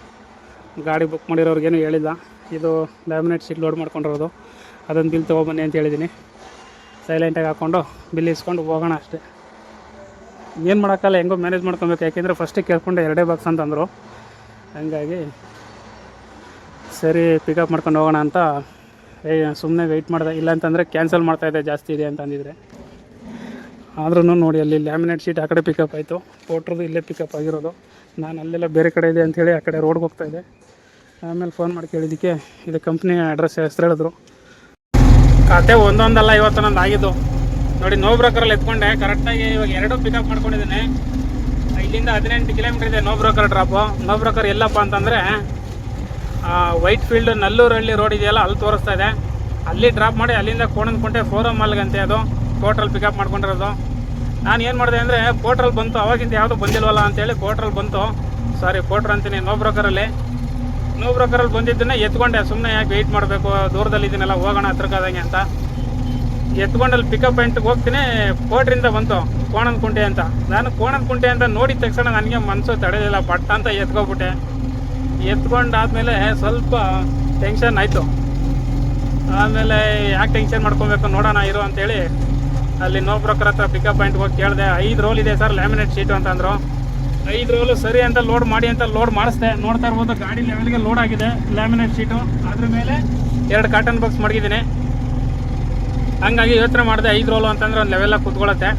ಗಾಡಿ ಬುಕ್ ಮಾಡಿರೋರಿಗೇನು ಹೇಳಿಲ್ಲ. ಇದು ಲ್ಯಾಮಿನೇಟ್ ಶೀಟ್ ಲೋಡ್ ಮಾಡ್ಕೊಂಡಿರೋದು. ಅದೊಂದು ಬಿಲ್ ತೊಗೊಬನ್ನಿ ಅಂತ ಹೇಳಿದ್ದೀನಿ. ಸೈಲೆಂಟಾಗಿ ಹಾಕ್ಕೊಂಡು ಬಿಲ್ ಇಸ್ಕೊಂಡು ಹೋಗೋಣ ಅಷ್ಟೇ. ಏನು ಮಾಡೋಕ್ಕಲ್ಲ, ಹೆಂಗೋ ಮ್ಯಾನೇಜ್ ಮಾಡ್ಕೊಬೇಕು. ಯಾಕೆಂದರೆ ಫಸ್ಟಿಗೆ ಕೇಳ್ಕೊಂಡು ಎರಡೇ ಬಾಕ್ಸ್ ಅಂತಂದರು. ಹಂಗಾಗಿ ಸರಿ ಪಿಕಪ್ ಮಾಡ್ಕೊಂಡು ಹೋಗೋಣ ಅಂತ. ಸುಮ್ಮನೆ ವೆಯ್ಟ್ ಮಾಡಿದೆ. ಇಲ್ಲ ಅಂತಂದರೆ ಕ್ಯಾನ್ಸಲ್ ಮಾಡ್ತಾಯಿದ್ದೆ ಜಾಸ್ತಿ ಇದೆ ಅಂತ ಅಂದಿದ್ರೆ ಆದ್ರೂ ನೋಡಿ, ಅಲ್ಲಿ ಲ್ಯಾಮಿನೇಟ್ ಶೀಟ್ ಆ ಕಡೆ ಪಿಕಪ್ ಆಯಿತು. ಪೋಟ್ರದ್ದು ಇಲ್ಲೇ ಪಿಕಪ್ ಆಗಿರೋದು. ನಾನು ಅಲ್ಲೆಲ್ಲ ಬೇರೆ ಕಡೆ ಇದೆ ಅಂಥೇಳಿ ಆ ಕಡೆ ರೋಡ್ಗೆ ಹೋಗ್ತಾ ಇದ್ದೆ ಆಮೇಲೆ ಫೋನ್ ಮಾಡಿ ಕೇಳಿದ್ದಕ್ಕೆ ಇದು ಕಂಪ್ನಿ ಅಡ್ರೆಸ್ ಹೆಸ್ರು ಹೇಳಿದ್ರು. ಕತೆ ಒಂದೊಂದಲ್ಲ ಇವತ್ತೊಂದೊಂದು ಆಗಿದ್ದು. ನೋಡಿ ನೋ ಬ್ರೋಕರಲ್ಲಿ ಎತ್ಕೊಂಡೆ. ಕರೆಕ್ಟಾಗಿ ಇವಾಗ ಎರಡು ಪಿಕಪ್ ಮಾಡ್ಕೊಂಡಿದ್ದೀನಿ. ಇಲ್ಲಿಂದ ಹದಿನೆಂಟು ಕಿಲೋಮೀಟರ್ ಇದೆ no broker drop no broker ಎಲ್ಲಪ್ಪ ಅಂತಂದರೆ ವೈಟ್ ಫೀಲ್ಡ್ ನಲ್ಲೂರಹಳ್ಳಿ ರೋಡ್ ಇದೆಯಲ್ಲ, ಅಲ್ಲಿ ತೋರಿಸ್ತಾ ಇದೆ. ಅಲ್ಲಿ ಡ್ರಾಪ್ ಮಾಡಿ ಅಲ್ಲಿಂದ ಕೋಣನ್ಕೊಂಡೆ ಫೋರಮ್ ಮಾಲ್ಗಂತೆ ಅದು. ಪೋಟ್ರಲ್ಲಿ ಪಿಕಪ್ ಮಾಡ್ಕೊಂಡಿರೋದು. ನಾನು ಏನು ಮಾಡಿದೆ ಅಂದರೆ ಕೋಟ್ರಲ್ಲಿ ಬಂತು, ಅವಾಗಿಂದ ಯಾವುದೂ ಬಂದಿಲ್ವಲ್ಲ ಅಂತೇಳಿ ಕೋಟ್ರಲ್ಲಿ ಬಂತು. ಸಾರಿ ಕೋಟ್ರ್ ಅಂತೀನಿ, ನೋ ಬ್ರೋಕರಲ್ಲಿ. ನೋ ಬ್ರೋಕರಲ್ಲಿ ಬಂದಿದ್ದನ್ನ ಎತ್ಕೊಂಡೆ ಸುಮ್ಮನೆ ಯಾಕೆ ವೆಯ್ಟ್ ಮಾಡಬೇಕು, ದೂರದಲ್ಲಿ ಇದನ್ನೆಲ್ಲ ಹೋಗೋಣ ಹತ್ರಕ್ಕಾದಂಗೆ ಅಂತ. ಎತ್ಕೊಂಡಲ್ಲಿ ಪಿಕಪ್ ಪಾಯಿಂಟ್ಗೆ ಹೋಗ್ತೀನಿ, ಕೋಟ್ರಿಂದ ಬಂತು, ಕೋಣನ ಕುಂಟೆ ಅಂತ. ನಾನು ಕೋಣನ ಕುಂಟೆ ಅಂತ ನೋಡಿದ ತಕ್ಷಣ ನನಗೆ ಮನಸ್ಸು ತಡೆಯಲಿಲ್ಲ ಪಟ್ಟ ಅಂತ ಎತ್ಕೊಬಿಟ್ಟೆ. ಎತ್ಕೊಂಡಾದಮೇಲೆ ಸ್ವಲ್ಪ ಟೆನ್ಷನ್ ಆಯಿತು. ಆಮೇಲೆ ಯಾಕೆ ಟೆನ್ಷನ್ ಮಾಡ್ಕೊಬೇಕು ನೋಡೋಣ, ಇರು ಅಂತೇಳಿ ಅಲ್ಲಿ ನೋ ಬ್ರೋಕರ್ ಹತ್ರ ಪಿಕಪ್ ಪಾಯಿಂಟ್ ಹೋಗಿ ಕೇಳಿದೆ, ಐದು ರೋಲ್ ಇದೆ ಸರ್ ಲ್ಯಾಮಿನೇಟ್ ಶೀಟು ಅಂತಂದರು ಐದು ರೋಲು ಸರಿ ಅಂತ ಲೋಡ್ ಮಾಡಿ ಅಂತ ಲೋಡ್ ಮಾಡಿಸ್ದೆ. ನೋಡ್ತಾ ಇರ್ಬೋದು, ಗಾಡಿ ಲೆವೆಲ್ಗೆ ಲೋಡ್ ಆಗಿದೆ ಲ್ಯಾಮಿನೇಟ್ ಶೀಟು ಅದ್ರ ಮೇಲೆ ಎರಡು ಕಾಟನ್ ಬಾಕ್ಸ್ ಮಡಗಿದ್ದೀನಿ. ಹಂಗಾಗಿ ಯೋಚನೆ ಮಾಡಿದೆ, ಐದು ರೋಲು ಅಂತಂದ್ರೆ ಒಂದು ಲೆವೆಲಾಗಿ ಕೂತ್ಕೊಳ್ಳುತ್ತೆ.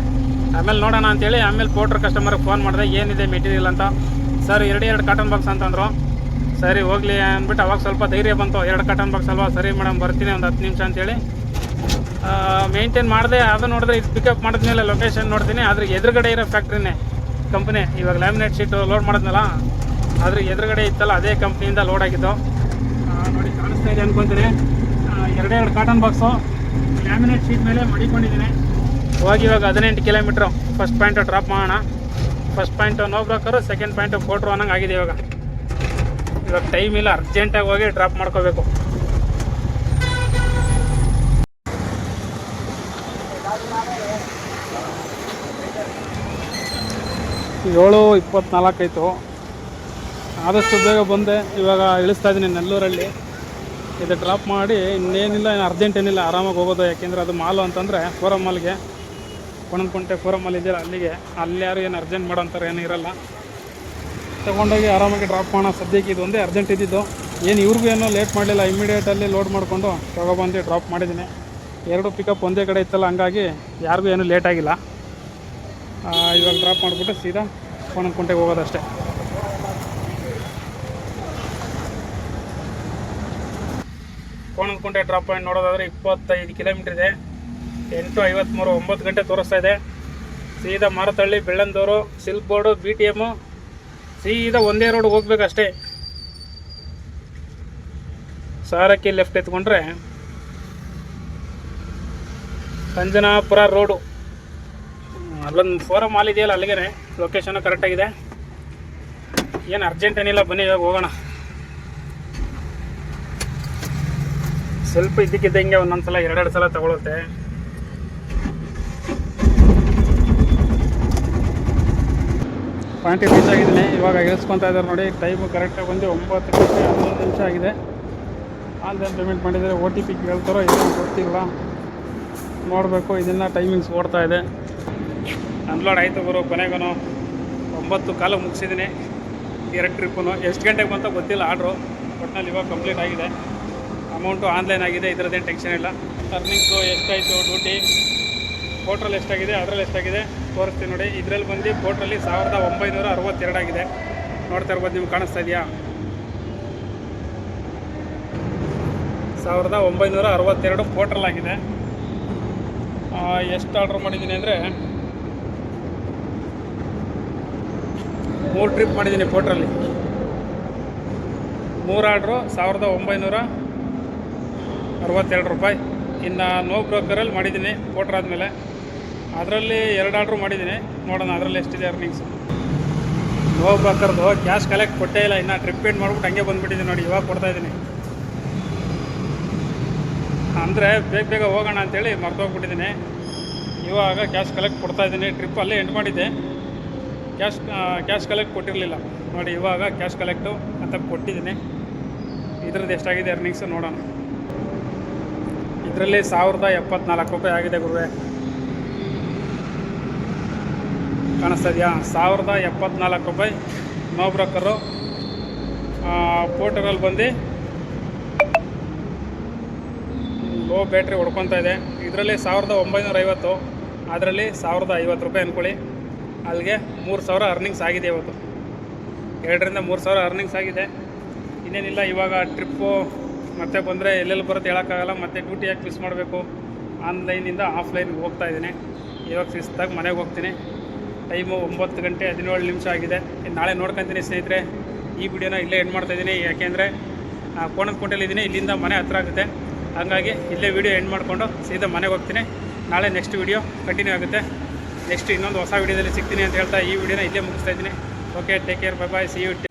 ಆಮೇಲೆ ನೋಡೋಣ ಅಂತೇಳಿ, ಆಮೇಲೆ ಪೋಟ್ರ್ ಕಸ್ಟಮರ್ಗೆ ಫೋನ್ ಮಾಡಿದೆ, ಏನಿದೆ ಮೆಟೀರಿಯಲ್ ಅಂತ? ಸರ್, ಎರಡು ಎರಡು ಕಾಟನ್ ಬಾಕ್ಸ್ ಅಂತಂದರು ಸರಿ, ಹೋಗಲಿ, ಅಂದ್ಬಿಟ್ಟು ಅವಾಗ ಸ್ವಲ್ಪ ಧೈರ್ಯ ಬಂತು. ಎರಡು ಕಾಟನ್ ಬಾಕ್ಸ್ ಅಲ್ವಾ? ಸರಿ ಮೇಡಮ್ ಬರ್ತೀನಿ, ಒಂದು ಹತ್ತು ನಿಮಿಷ ಅಂತೇಳಿ. ಮೇಂಟೈನ್ ಮಾಡಿದೆ, ಅದು ನೋಡಿದ್ರೆ ಇದು ಪಿಕಪ್ ಮಾಡಿದ್ಮೇಲೆ ಲೊಕೇಶನ್ ನೋಡ್ತೀನಿ. ಅದ್ರ ಎದುರುಗಡೆ ಇರೋ ಫ್ಯಾಕ್ಟ್ರಿನೇ ಕಂಪ್ನಿ ಇವಾಗ ಲ್ಯಾಮಿನೇಟ್ ಶೀಟು ಲೋಡ್ ಮಾಡಿದ್ನಲ್ಲ ಅದ್ರ ಎದುರುಗಡೆ ಇತ್ತಲ್ಲ, ಅದೇ ಕಂಪ್ನಿಯಿಂದ ಲೋಡ್ ಆಗಿತ್ತು ನೋಡಿ, ಕಾಣಿಸ್ತಾ ಇದೆ ಅನ್ಕೊಂತೀನಿ. ಎರಡೆರಡು ಕಾಟನ್ ಬಾಕ್ಸು ಲ್ಯಾಮಿನೇಟ್ ಶೀಟ್ ಮೇಲೆ ಮಡಿಕೊಂಡಿದ್ದೀನಿ. ಹೋಗಿ ಇವಾಗ ಹದಿನೆಂಟು ಕಿಲೋಮೀಟ್ರು ಫಸ್ಟ್ ಪಾಯಿಂಟು ಡ್ರಾಪ್ ಮಾಡೋಣ. First point no broker second point ಫೋಟ್ರು ಅನ್ನಂಗೆ ಆಗಿದೆ ಇವಾಗ. ಇವಾಗ ಟೈಮ್ ಇಲ್ಲ ಅರ್ಜೆಂಟಾಗಿ ಹೋಗಿ ಡ್ರಾಪ್ ಮಾಡ್ಕೋಬೇಕು. ಏಳು ಇಪ್ಪತ್ನಾಲ್ಕು ಆಯಿತು. ಆದಷ್ಟು ಬೇಗ ಬಂದೆ. ಇವಾಗ ಇಳಿಸ್ತಾ ಇದ್ದೀನಿ ನೆಲ್ಲೂರಲ್ಲಿ. ಇದು ಡ್ರಾಪ್ ಮಾಡಿ ಇನ್ನೇನಿಲ್ಲ ಏನು ಅರ್ಜೆಂಟ್ ಏನಿಲ್ಲ. ಆರಾಮಾಗಿ ಹೋಗೋದು. ಯಾಕೆಂದರೆ ಅದು ಮಾಲು ಅಂತಂದರೆ ಫೋರಮ್ ಮಾಲ್ಗೆ ಕೊಣನ್ಕುಂಟೆ ಫೋರಮ್ ಮಾಲ್ ಇದೆಯಲ್ಲ ಅಲ್ಲಿಗೆ. ಅಲ್ಲಿ ಯಾರು ಏನು ಅರ್ಜೆಂಟ್ ಮಾಡೋ ಅಂತಾರೆ ಏನೂ ಇರೋಲ್ಲ. ತಗೊಂಡೋಗಿ ಆರಾಮಾಗಿ ಡ್ರಾಪ್ ಮಾಡೋ ಸದ್ಯಕ್ಕೆ ಇದು ಒಂದೇ ಅರ್ಜೆಂಟ್ ಇದ್ದಿದ್ದು. ಏನು ಇವ್ರಿಗೂ ಏನೋ ಲೇಟ್ ಮಾಡಲಿಲ್ಲ. ಇಮಿಡಿಯೇಟಲ್ಲಿ ಲೋಡ್ ಮಾಡಿಕೊಂಡು ತೊಗೊಬಂದು ಡ್ರಾಪ್ ಮಾಡಿದ್ದೀನಿ. ಎರಡು ಪಿಕಪ್ ಒಂದೇ ಕಡೆ ಇತ್ತಲ್ಲ ಹಂಗಾಗಿ ಯಾರಿಗೂ ಏನೂ ಲೇಟ್ ಆಗಿಲ್ಲ. ಆ, ಇವಾಗ ಡ್ರಾಪ್ ಮಾಡಿಬಿಟ್ಟು ಸೀದಾ ಕೋಣಂಕುಂಟೆಗೆ ಹೋಗೋದಷ್ಟೇ. ಕೋಣಂಕುಂಟೆ ಡ್ರಾಪ್ ಪಾಯಿಂಟ್ ನೋಡೋದಾದ್ರೆ ಇಪ್ಪತ್ತೈದು ಕಿಲೋಮೀಟ್ರ್ ಇದೆ. ಎಂಟು ಐವತ್ತ್ಮೂರು ಒಂಬತ್ತು ಗಂಟೆ ತೋರಿಸ್ತಾ ಇದೆ. ಸೀದಾ Marathahalli, Bellandur silk board B T M ಸೀದಾ ಒಂದೇ ರೋಡ್ ಹೋಗ್ಬೇಕಷ್ಟೇ. ಸಾರಕ್ಕಿ ಲೆಫ್ಟ್ ಎತ್ಕೊಂಡ್ರೆ ಅಂಜನಾಪುರ ರೋಡು ಅಲ್ಲೊಂದು ಫೋರಮ್ ಮಾಲ್ ಇದೆಯಲ್ಲ ಅಲ್ಲಿಗೆ ಲೊಕೇಶನ್ ಕರೆಕ್ಟಾಗಿದೆ ಏನು ಅರ್ಜೆಂಟ್ ಏನಿಲ್ಲ, ಬನ್ನಿ, ಇವಾಗ ಹೋಗೋಣ. ಸ್ವಲ್ಪ ಇದ್ದಕ್ಕಿದ್ದಂಗೆ ಒಂದೊಂದು ಸಲ ಎರಡೆರಡು ಸಲ ತಗೊಳುತ್ತೆ. ಪಾಯಿಂಟ್ ರೀಚ್ ಆಗಿದ್ದೀನಿ ಇವಾಗ ಇಳಿಸ್ಕೊತಾ ಇದ್ದಾರೆ ನೋಡಿ ಟೈಮು ಕರೆಕ್ಟಾಗಿ ಬಂದು ಒಂಬತ್ತು ಗಂಟೆ ಹನ್ನೊಂದು ನಿಮಿಷ ಆಗಿದೆ. ಆನ್ಲೈನ್ ಪೇಮೆಂಟ್ ಮಾಡಿದರೆ ಓ ಟಿ ಪಿ ಕೇಳ್ತಾರೋ ಇದನ್ನು ಗೊತ್ತಿಲ್ಲ. ನೋಡಬೇಕು ಇದನ್ನು ಟೈಮಿಂಗ್ಸ್ ಓಡ್ತಾ ಇದೆ. ಅನ್ಲೋಡ್ ಆಯಿತು ಗುರು, ಕೊನೆಗೂ ಒಂಬತ್ತು ಕಾಲ ಮುಗಿಸಿದ್ದೀನಿ. ಎರಡು ಟ್ರಿಪ್ಪು ಎಷ್ಟು ಗಂಟೆಗೆ ಬಂತ ಗೊತ್ತಿಲ್ಲ ಆರ್ಡ್ರು. ಒಟ್ನಲ್ಲಿ ಇವಾಗ ಕಂಪ್ಲೀಟ್ ಆಗಿದೆ. ಅಮೌಂಟು ಆನ್ಲೈನ್ ಆಗಿದೆ, ಇದರದ್ದೇನು ಟೆನ್ಷನ್ ಇಲ್ಲ. ಅರ್ನಿಂಗ್ಸು ಎಷ್ಟಾಯಿತು ಡ್ಯೂಟಿ ಪೋಟ್ರಲ್ಲಿ ಎಷ್ಟಾಗಿದೆ, ಅದರಲ್ಲಿ ಎಷ್ಟಾಗಿದೆ? ತೋರಿಸ್ತೀನಿ ನೋಡಿ. ಇದರಲ್ಲಿ ಬಂದು ಪೋಟ್ರಲ್ಲಿ ಸಾವಿರದ ಒಂಬೈನೂರ ಅರವತ್ತೆರಡಾಗಿದೆ ನೋಡ್ತಾ ಇರ್ಬೋದು, ನಿಮ್ಗೆ ಕಾಣಿಸ್ತಾ ಇದೆಯಾ? ಸಾವಿರದ ಒಂಬೈನೂರ ಅರವತ್ತೆರಡು ಪೋಟ್ರಲ್ ಆಗಿದೆ. ಎಷ್ಟು ಆರ್ಡ್ರ್ ಮಾಡಿದ್ದೀನಿ ಅಂದರೆ ಮೂರು ಟ್ರಿಪ್ ಮಾಡಿದ್ದೀನಿ ಪೋಟ್ರಲ್ಲಿ ಮೂರು ಆರ್ಡ್ರು ಸಾವಿರದ ಒಂಬೈನೂರ ಅರವತ್ತೆರಡು ರೂಪಾಯಿ. ಇನ್ನು ನೋ ಬ್ರೋಕರಲ್ಲಿ ಮಾಡಿದ್ದೀನಿ ಪೋಟ್ರ್ ಆದಮೇಲೆ. ಅದರಲ್ಲಿ ಎರಡು ಆರ್ಡ್ರು ಮಾಡಿದ್ದೀನಿ. ನೋಡೋಣ ಅದರಲ್ಲಿ ಎಷ್ಟಿದೆ ಅರ್ನಿಂಗ್ಸ್ ನೋ ಬ್ರೋಕರ್ದು ಕ್ಯಾಶ್ ಕಲೆಕ್ಟ್ ಕೊಟ್ಟೇ ಇಲ್ಲ. ಇನ್ನು ಟ್ರಿಪ್ ಪೇಂಟ್ ಮಾಡ್ಬಿಟ್ಟು ಹಂಗೆ ಬಂದುಬಿಟ್ಟಿದ್ದೀನಿ ನೋಡಿ, ಇವಾಗ ಕೊಡ್ತಾ ಇದ್ದೀನಿ. ಅಂದರೆ ಬೇಗ ಬೇಗ ಹೋಗೋಣ ಅಂತೇಳಿ ಮರ್ತೋಗ್ಬಿಟ್ಟಿದ್ದೀನಿ ಇವಾಗ ಕ್ಯಾಶ್ ಕಲೆಕ್ಟ್ ಕೊಡ್ತಾ ಇದ್ದೀನಿ. ಟ್ರಿಪ್ ಅಲ್ಲೇ ಎಂಡ್ ಮಾಡಿದ್ದೆ. ಕ್ಯಾಶ್ ಕ್ಯಾಶ್ ಕಲೆಕ್ಟ್ ಕೊಟ್ಟಿರಲಿಲ್ಲ. ನೋಡಿ, ಇವಾಗ ಕ್ಯಾಶ್ ಕಲೆಕ್ಟು ಅಂತ ಕೊಟ್ಟಿದ್ದೀನಿ. ಇದ್ರದ್ದು ಎಷ್ಟಾಗಿದೆ ಅರ್ನಿಂಗ್ಸ್ ನೋಡೋಣ. ಇದರಲ್ಲಿ ಸಾವಿರದ ಎಪ್ಪತ್ನಾಲ್ಕು ರೂಪಾಯಿ ಆಗಿದೆ ಗುರುವೆ. ಕಾಣಿಸ್ತಾ ಇದೆಯಾ? ಸಾವಿರದ ಎಪ್ಪತ್ನಾಲ್ಕು ರೂಪಾಯಿ ನೋ ಬ್ರೋಕರು ಪೋರ್ಟರಲ್ಲಿ ಬಂದು ಲೋ ಬ್ಯಾಟ್ರಿ ಹೊಡ್ಕೊತಾ ಇದೆ. ಇದರಲ್ಲಿ ಸಾವಿರದ ಒಂಬೈನೂರ ಐವತ್ತು ಅದರಲ್ಲಿ ಸಾವಿರದ ಐವತ್ತು ರೂಪಾಯಿ ಅಂದ್ಕೊಳ್ಳಿ ಅಲ್ಲಿಗೆ ಮೂರು ಸಾವಿರ ಅರ್ನಿಂಗ್ಸ್ ಆಗಿದೆ ಇವತ್ತು. ಎರಡರಿಂದ ಮೂರು ಸಾವಿರ ಅರ್ನಿಂಗ್ಸ್ ಆಗಿದೆ. ಇನ್ನೇನಿಲ್ಲ, ಇವಾಗ ಟ್ರಿಪ್ಪು ಮತ್ತೆ ಬಂದರೆ ಎಲ್ಲೆಲ್ಲಿ ಬರುತ್ತೆ ಹೇಳೋಕ್ಕಾಗಲ್ಲ, ಮತ್ತೆ ಡ್ಯೂಟಿ ಯಾಕೆ ಮಿಸ್ ಮಾಡಬೇಕು? ಆನ್ಲೈನಿಂದ ಆಫ್ಲೈನ್ಗೆ ಹೋಗ್ತಾ ಇದ್ದೀನಿ. ಇವಾಗ ಶಿಸ್ತಾಗಿ ಮನೆಗೆ ಹೋಗ್ತೀನಿ. ಟೈಮು ಒಂಬತ್ತು ಗಂಟೆ ಹದಿನೇಳು ನಿಮಿಷ ಆಗಿದೆ. ನಾಳೆ ನೋಡ್ಕೊತೀನಿ ಸ್ನೇಹಿತರೆ. ಈ ವಿಡಿಯೋನ ಇಲ್ಲೇ ಎಂಡ್ ಮಾಡ್ತಾಯಿದ್ದೀನಿ ಯಾಕೆಂದರೆ ಕೋಣದಕೋಟೆಲಿದ್ದೀನಿ ಇಲ್ಲಿಂದ ಮನೆ ಹತ್ರ ಆಗುತ್ತೆ. ಹಾಗಾಗಿ ಇಲ್ಲೇ ವಿಡಿಯೋ ಎಂಡ್ ಮಾಡಿಕೊಂಡು ಸೀದಾ ಮನೆಗೆ ಹೋಗ್ತೀನಿ. ನಾಳೆ ನೆಕ್ಸ್ಟ್ ವಿಡಿಯೋ ಕಂಟಿನ್ಯೂ ಆಗುತ್ತೆ. ನೆಕ್ಸ್ಟ್ ಇನ್ನೊಂದು ಹೊಸ ವಿಡಿಯೋದಲ್ಲಿ ಸಿಗ್ತೀನಿ ಅಂತ ಹೇಳ್ತಾ ಈ ವಿಡಿಯೋನ ಇಲ್ಲೇ ಮುಗಿಸ್ತಾ ಇದ್ದೀನಿ. Okay take care bye bye see you